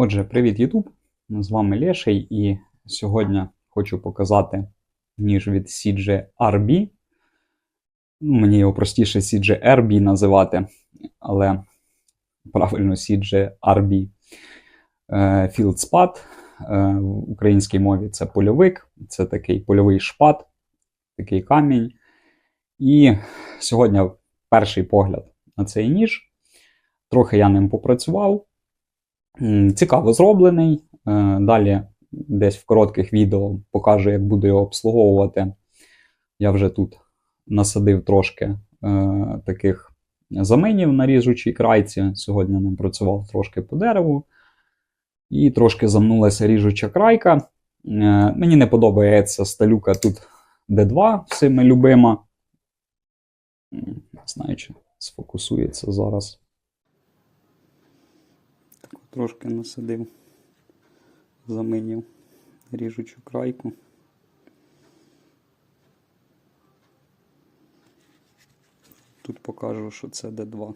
Отже, привіт, Ютуб! З вами Леший, і сьогодні хочу показати ніж від CG RB. Ну, Мені його простіше CG RB називати, але правильно CG RB. Е, Field. Е, В українській мові це польовик, це такий польовий шпат, такий камінь. І сьогодні перший погляд на цей ніж. Трохи я ним попрацював. Цікаво зроблений. Е, Далі десь в коротких відео покажу, як буду його обслуговувати. Я вже тут насадив трошки е, таких заменів на ріжучій крайці. Сьогодні ним працював трошки по дереву. І трошки замнулася ріжуча крайка. Е, Мені не подобається сталюка тут D2, всіми любима. Не знаю, чи сфокусується зараз. Трошки насадив заменів ріжучу крайку. Тут покажу, що це D2.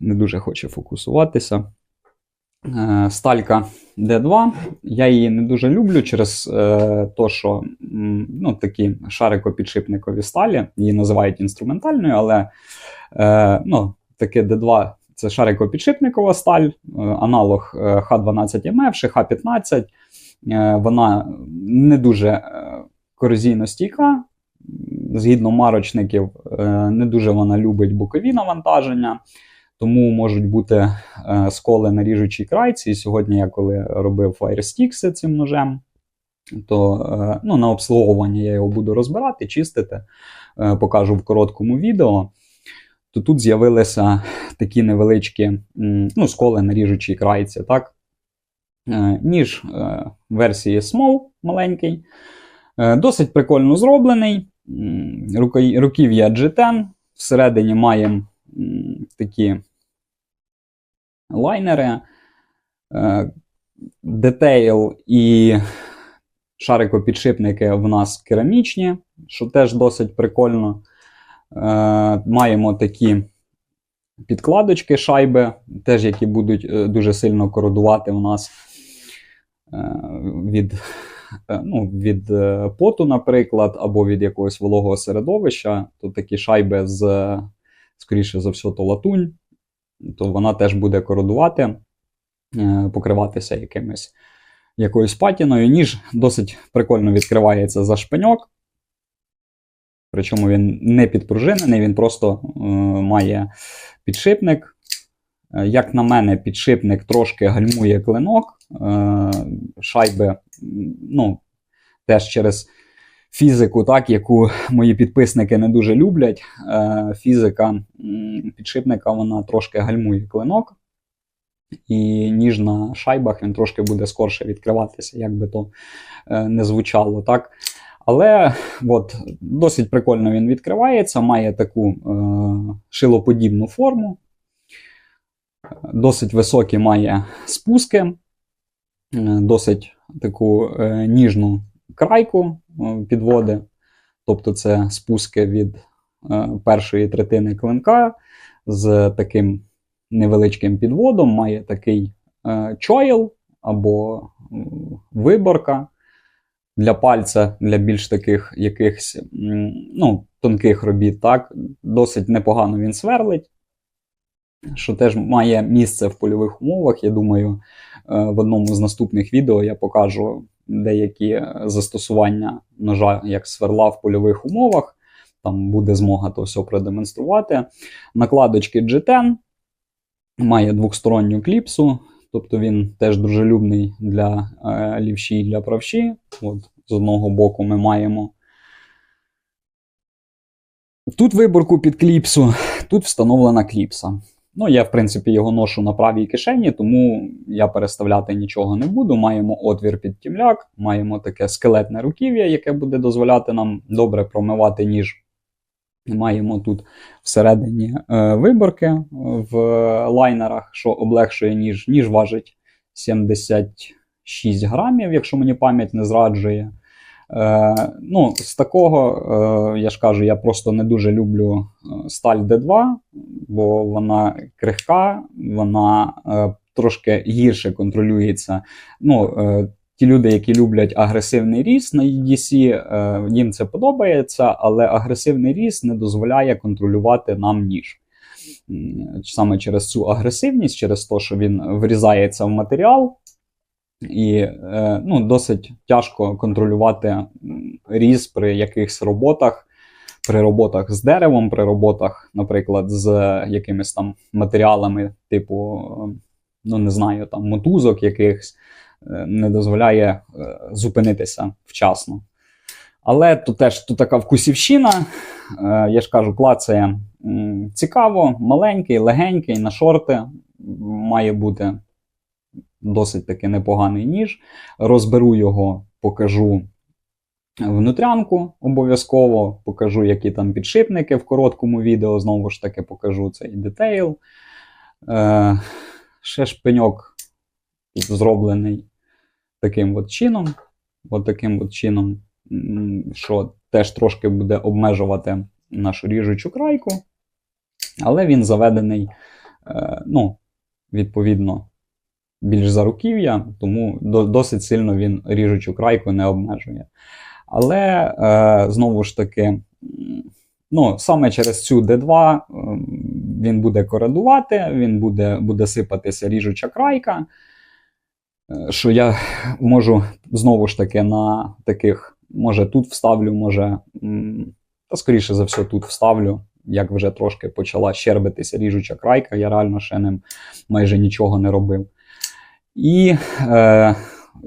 Не дуже хоче фокусуватися. Е, Сталька D2. Я її не дуже люблю через те, що ну, такі шарикопідшипникові сталі. Її називають інструментальною, але е, ну, таке D2 це шарикопідшипникова сталь, е, аналог е, Х12МФ, чи Х15. Е, Вона не дуже е, корозійно стійка. Згідно марочників, е, не дуже вона любить бокові навантаження, тому можуть бути сколи на ріжучій крайці. І сьогодні я коли робив Firestick цим ножем, то ну, на обслуговування я його буду розбирати, чистити, покажу в короткому відео. То тут з'явилися такі невеличкі ну, сколи на ріжучій крайці. Так? Е, Ніж е, версії Small маленький, е, досить прикольно зроблений. Руків'я G10. Всередині маємо такі лайнери. Детейл і шарикопідшипники в нас керамічні, що теж досить прикольно. Е, Маємо такі підкладочки, шайби, теж які будуть е, дуже сильно кородувати у нас е, від, ну, від поту, наприклад, або від якогось вологого середовища. То такі шайби з, скоріше за все, то латунь, то вона теж буде кородувати, покриватися якимось, якоюсь патіною. Ніж досить прикольно відкривається за шпиньок. Причому він не підпружинений, він просто е, має підшипник. Е, Як на мене, підшипник трошки гальмує клинок. Е, шайби, ну, теж через фізику, так, яку мої підписники не дуже люблять. Е, фізика підшипника вона трошки гальмує клинок. І ніж на шайбах він трошки буде скорше відкриватися, як би то е, не звучало. так. Але от, досить прикольно він відкривається, має таку е, шилоподібну форму. Досить високі має спуски, е, досить таку е, ніжну крайку е, підводи. Тобто це спуски від е, першої третини клинка з таким невеличким підводом, має такий е, чойл або виборка для пальця, для більш таких якихось ну, тонких робіт. Так? Досить непогано він сверлить, що теж має місце в польових умовах. Я думаю, е, в одному з наступних відео я покажу деякі застосування ножа як сверла в польових умовах. Там буде змога то все продемонструвати. Накладочки G10 має двохсторонню кліпсу, тобто він теж дружелюбний для е, лівші і для правші. От, з одного боку ми маємо. Тут виборку під кліпсу, тут встановлена кліпса. Ну, я, в принципі, його ношу на правій кишені, тому я переставляти нічого не буду. Маємо отвір під тімляк, маємо таке скелетне руків'я, яке буде дозволяти нам добре промивати ніж. Маємо тут всередині е, виборки в лайнерах, що облегшує ніж. Ніж важить 76 грамів, якщо мені пам'ять не зраджує. Е, ну, з такого, е, я ж кажу, я просто не дуже люблю е, сталь D2, бо вона крихка, вона е, трошки гірше контролюється. Ну, е, ті люди, які люблять агресивний ріст на EDC, е, їм це подобається, але агресивний ріст не дозволяє контролювати нам ніж. Саме через цю агресивність, через те, що він врізається в матеріал, і е, ну, досить тяжко контролювати різ при якихось роботах, при роботах з деревом, при роботах, наприклад, з якимись там матеріалами, типу, е, ну не знаю, там мотузок якихось, е, не дозволяє зупинитися вчасно. Але тут теж тут така вкусівщина. Я ж кажу, клацає цікаво, маленький, легенький, на шорти. Має бути досить таки непоганий ніж. Розберу його, покажу внутрянку обов'язково, покажу, які там підшипники в короткому відео. Знову ж таки, покажу цей детейл. Е, ще шпиньок зроблений таким от чином. От таким от чином, що теж трошки буде обмежувати нашу ріжучу крайку. Але він заведений, е, ну, відповідно, більш за руків'я, тому досить сильно він ріжучу крайку не обмежує. Але е, знову ж таки, ну, саме через цю D2 е, він буде коригувати, він буде, буде сипатися ріжуча крайка. Е, Що я можу знову ж таки на таких, може тут вставлю, може, та скоріше за все, тут вставлю, як вже трошки почала щербитися ріжуча крайка, я реально ще ним майже нічого не робив. І е,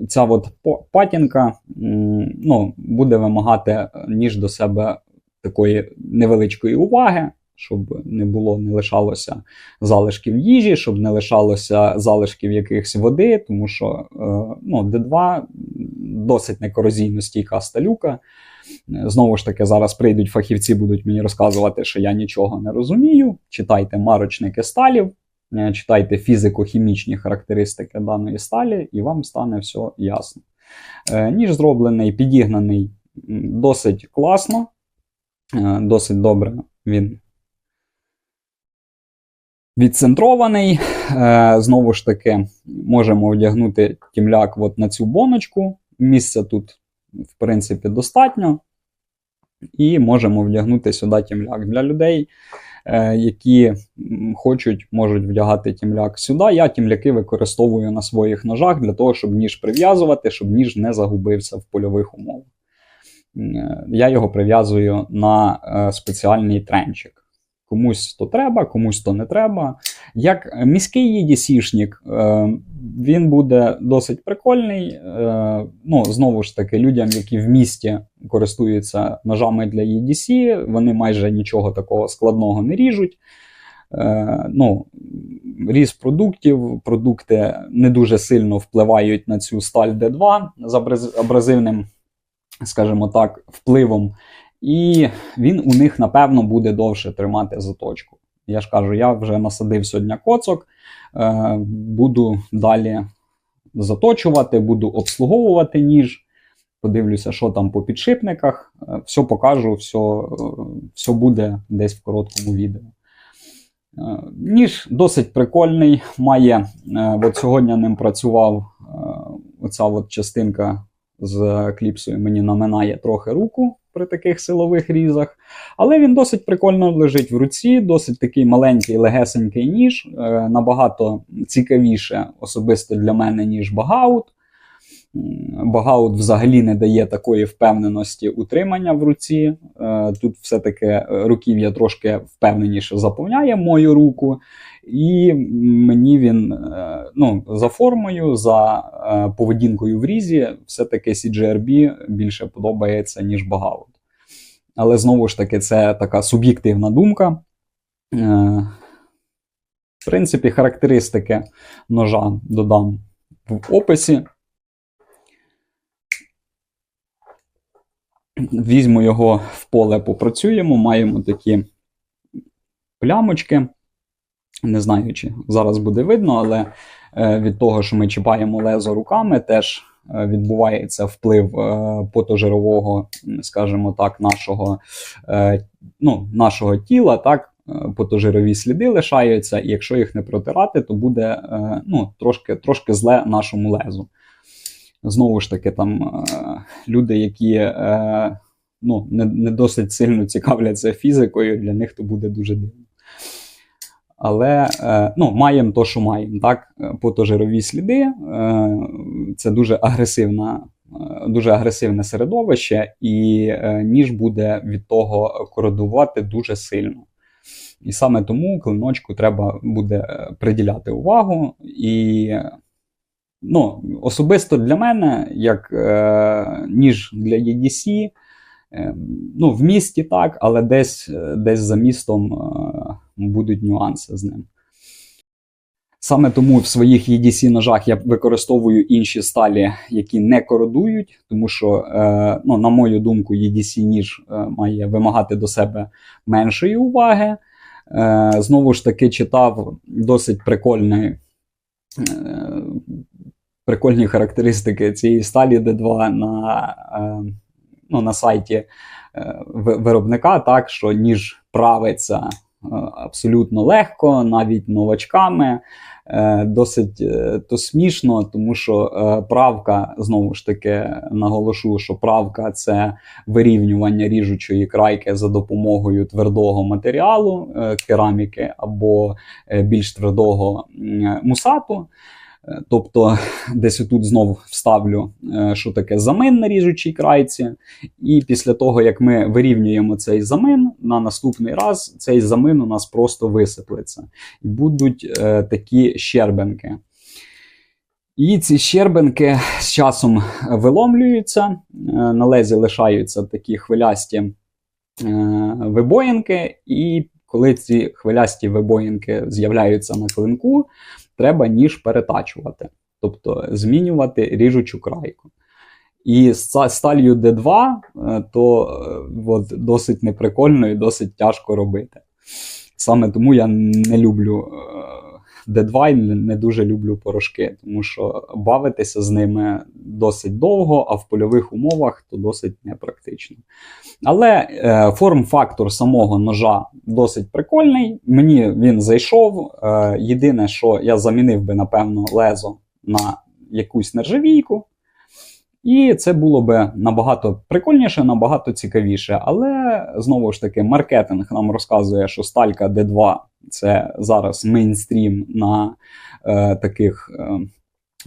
ця от патінка ну, буде вимагати ніж до себе такої невеличкої уваги, щоб не було, не лишалося залишків їжі, щоб не лишалося залишків якихось води, тому що е, ну, D2 досить некорозійно стійка сталюка. Е, Знову ж таки, зараз прийдуть фахівці, будуть мені розказувати, що я нічого не розумію. Читайте марочники сталів, е, читайте фізико-хімічні характеристики даної сталі, і вам стане все ясно. Е, Ніж зроблений, підігнаний досить класно, е, досить добре він відцентрований. Е, Знову ж таки, можемо одягнути тімляк от на цю боночку. Місця тут, в принципі, достатньо. І можемо вдягнути сюди тімляк. Для людей, е, які хочуть, можуть вдягати тімляк сюди. Я тімляки використовую на своїх ножах для того, щоб ніж прив'язувати, щоб ніж не загубився в польових умовах. Е, Я його прив'язую на е, спеціальний тренчик. Комусь то треба, комусь то не треба. Як міський EDC-шник, е, він буде досить прикольний. Е, ну, знову ж таки, людям, які в місті користуються ножами для EDC, вони майже нічого такого складного не ріжуть. Е, ну, різ продуктів, продукти не дуже сильно впливають на цю сталь D2 з абразивним, скажімо так, впливом. І він у них, напевно, буде довше тримати заточку. Я ж кажу, я вже насадив сьогодні коцок, е, буду далі заточувати, буду обслуговувати ніж. Подивлюся, що там по підшипниках. Е, Все покажу, все, е, все буде десь в короткому відео. Е, Ніж досить прикольний, має. е, От сьогодні ним працював е, оця от частинка з кліпсою мені наминає трохи руку при таких силових різах. Але він досить прикольно лежить в руці, досить такий маленький, легесенький ніж, е, набагато цікавіше особисто для мене, ніж багаут. Багаут взагалі не дає такої впевненості утримання в руці. Е, Тут все-таки е, руків'я трошки впевненіше заповняє мою руку, і мені він е, ну, за формою, за поведінкою в різі, все-таки CGRB більше подобається, ніж багаут. Але знову ж таки, це така суб'єктивна думка. В принципі, характеристики ножа додам в описі. Візьму його в поле, попрацюємо. Маємо такі плямочки. Не знаю, чи зараз буде видно, але е, від того, що ми чіпаємо лезо руками, теж е, відбувається вплив е, потожирового, скажімо так, нашого, ну, нашого тіла, так, потожирові сліди лишаються, і якщо їх не протирати, то буде ну, трошки, трошки зле нашому лезу. Знову ж таки, там е, люди, які е, ну, не, не досить сильно цікавляться фізикою, для них то буде дуже дивно. Але е, ну, маємо то, що маємо. Так? Потожирові сліди це дуже агресивна, дуже агресивне середовище, і ніж буде від того кородувати дуже сильно. І саме тому клиночку треба буде приділяти увагу. І ну, особисто для мене, як е, ніж для EDC, е, ну, в місті так, але десь, е, десь за містом е, будуть нюанси з ним. Саме тому в своїх EDC ножах я використовую інші сталі, які не кородують, тому що, е, ну, на мою думку, EDC ніж е, має вимагати до себе меншої уваги. Е, знову ж таки, читав досить прикольний, е, прикольні характеристики цієї сталі D2 на, е, ну, на сайті е, виробника, так, що ніж правиться е, абсолютно легко, навіть новачками. Досить то смішно, тому що правка, знову ж таки, наголошу, що правка це вирівнювання ріжучої крайки за допомогою твердого матеріалу, кераміки або більш твердого мусату. Е, Тобто, десь отут знову вставлю, е, що таке замин на ріжучій крайці. І після того, як ми вирівнюємо цей замин, на наступний раз цей замин у нас просто висиплеться. І будуть е, такі щербинки. І ці щербинки з часом виломлюються, е, на лезі лишаються такі хвилясті е, вибоїнки, і коли ці хвилясті вибоїнки з'являються на клинку, треба ніж перетачувати, тобто змінювати ріжучу крайку. І з сталью D2 е, то е, от, досить неприкольно і досить тяжко робити. Саме тому я не люблю е, D2 не дуже люблю порошки, тому що бавитися з ними досить довго, а в польових умовах то досить непрактично. Але е, форм-фактор самого ножа досить прикольний. Мені він зайшов. Е, єдине, що я замінив би, напевно, лезо на якусь нержавійку. І це було би набагато прикольніше, набагато цікавіше. Але знову ж таки, маркетинг нам розказує, що сталька D2 це зараз мейнстрім на е, таких е,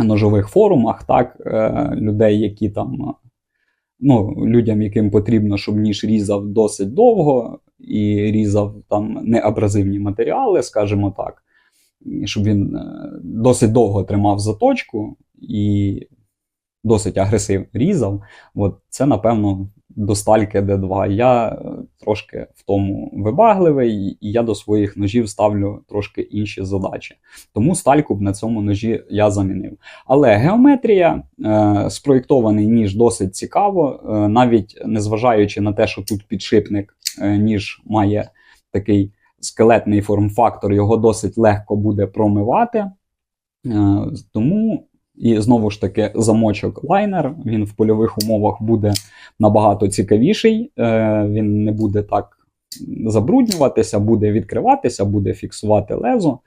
ножових форумах, так, е, людей, які там, е, ну, людям, яким потрібно, щоб ніж різав досить довго і різав там неабразивні матеріали, скажімо так, щоб він е, досить довго тримав заточку і досить агресивно різав. От це, напевно, до стальки D2. Я е, трошки в тому вибагливий, і я до своїх ножів ставлю трошки інші задачі. Тому стальку б на цьому ножі я замінив. Але геометрія, е, спроєктований ніж досить цікаво, е, навіть незважаючи на те, що тут підшипник е, ніж має такий скелетний форм-фактор, його досить легко буде промивати. Е, Тому і знову ж таки, замочок лайнер, він в польових умовах буде набагато цікавіший, е, він не буде так забруднюватися, буде відкриватися, буде фіксувати лезо.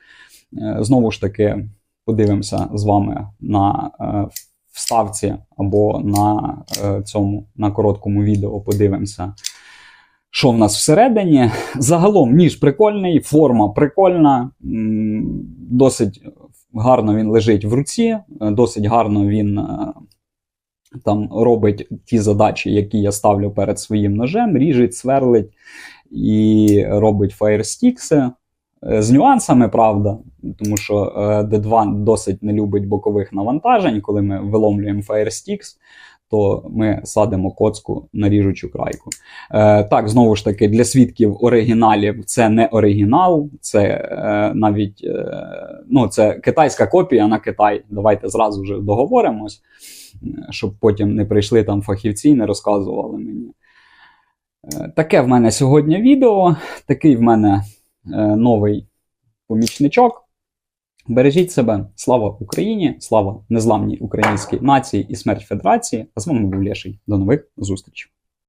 Е, Знову ж таки, подивимося з вами на е, вставці або на цьому на короткому відео подивимося. Що в нас всередині? Загалом ніж прикольний, форма прикольна, досить гарно він лежить в руці, е, досить гарно він е, там робить ті задачі, які я ставлю перед своїм ножем, ріжить, сверлить і робить фаєрстікси. Е, З нюансами, правда, тому що е, D2 досить не любить бокових навантажень. Коли ми виломлюємо Firestix, то ми садимо коцку на ріжучу крайку. Е, так, знову ж таки, для свідків оригіналів це не оригінал, це е, навіть е, ну, це китайська копія на Китай. Давайте зразу вже договоримось, е, щоб потім не прийшли там фахівці і не розказували мені. Е, таке в мене сьогодні відео, такий в мене е, новий помічничок. Бережіть себе, слава Україні, слава незламній українській нації і смерть Федерації. А з вами був Лєший. До нових зустрічей.